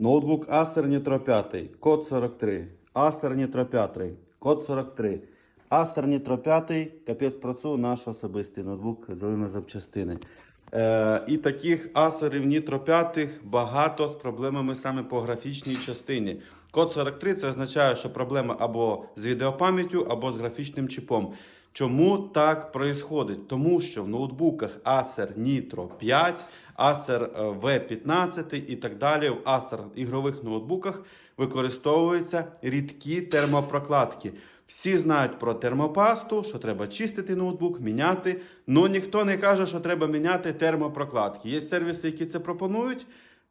Ноутбук Acer Nitro 5, код 43. Acer Nitro 5, код 43. Acer Nitro 5, капець працює наш особистий ноутбук зелена запчастини. Е, і таких Acerів Nitro 5 багато з проблемами саме по графічній частині. Код 43 це означає, що проблема або з відеопам'яттю, або з графічним чіпом. Чому так происходить? Тому що в ноутбуках Acer Nitro 5, Acer е, V15 і так далі, в Acer ігрових ноутбуках використовуються рідкі термопрокладки. Всі знають про термопасту, що треба чистити ноутбук, міняти. але ніхто не каже, що треба міняти термопрокладки. Є сервіси, які це пропонують.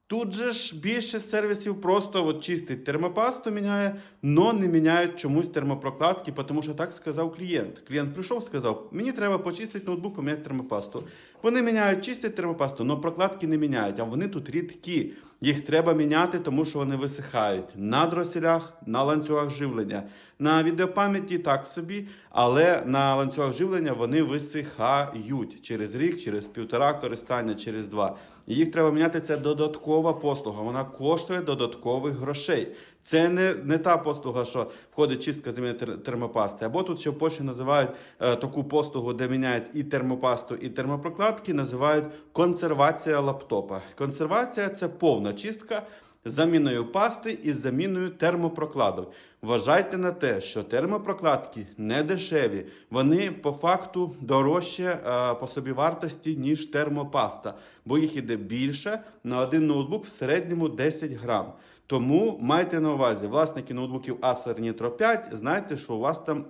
Тут же ж більшість сервісів просто от чистить термопасту, міняє, но не міняють чомусь термопрокладки, тому що так сказав клієнт. Клієнт прийшов, сказав: мені треба почистити ноутбук, поміняти термопасту. Вони міняють, чистять термопасту, але прокладки не міняють, а вони тут рідкі. Їх треба міняти, тому що вони висихають на дроселях, на ланцюгах живлення. На відеопам'яті так собі, але на ланцюгах живлення вони висихають через рік, через півтора користання, через два. І їх треба міняти. Це додаткова послуга. Вона коштує додаткових грошей. Це не, не та послуга, що входить чистка заміни термопасти. Або тут ще в Польщі називають е, таку послугу, де міняють і термопасту, і термопрокладки, називають консервація лаптопа. Консервація це повна чистка з заміною пасти і з заміною термопрокладок. Вважайте на те, що термопрокладки не дешеві, вони по факту дорожче е, по собівартості, ніж термопаста, бо їх іде більше на один ноутбук в середньому 10 грам. Тому майте на увазі, власники ноутбуків Acer Nitro 5, знайте, що у вас там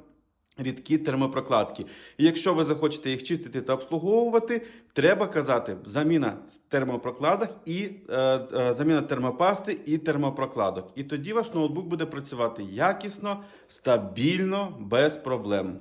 рідкі термопрокладки. І якщо ви захочете їх чистити та обслуговувати, треба казати заміна термопрокладок і е, е, заміна термопасти і термопрокладок. І тоді ваш ноутбук буде працювати якісно, стабільно, без проблем.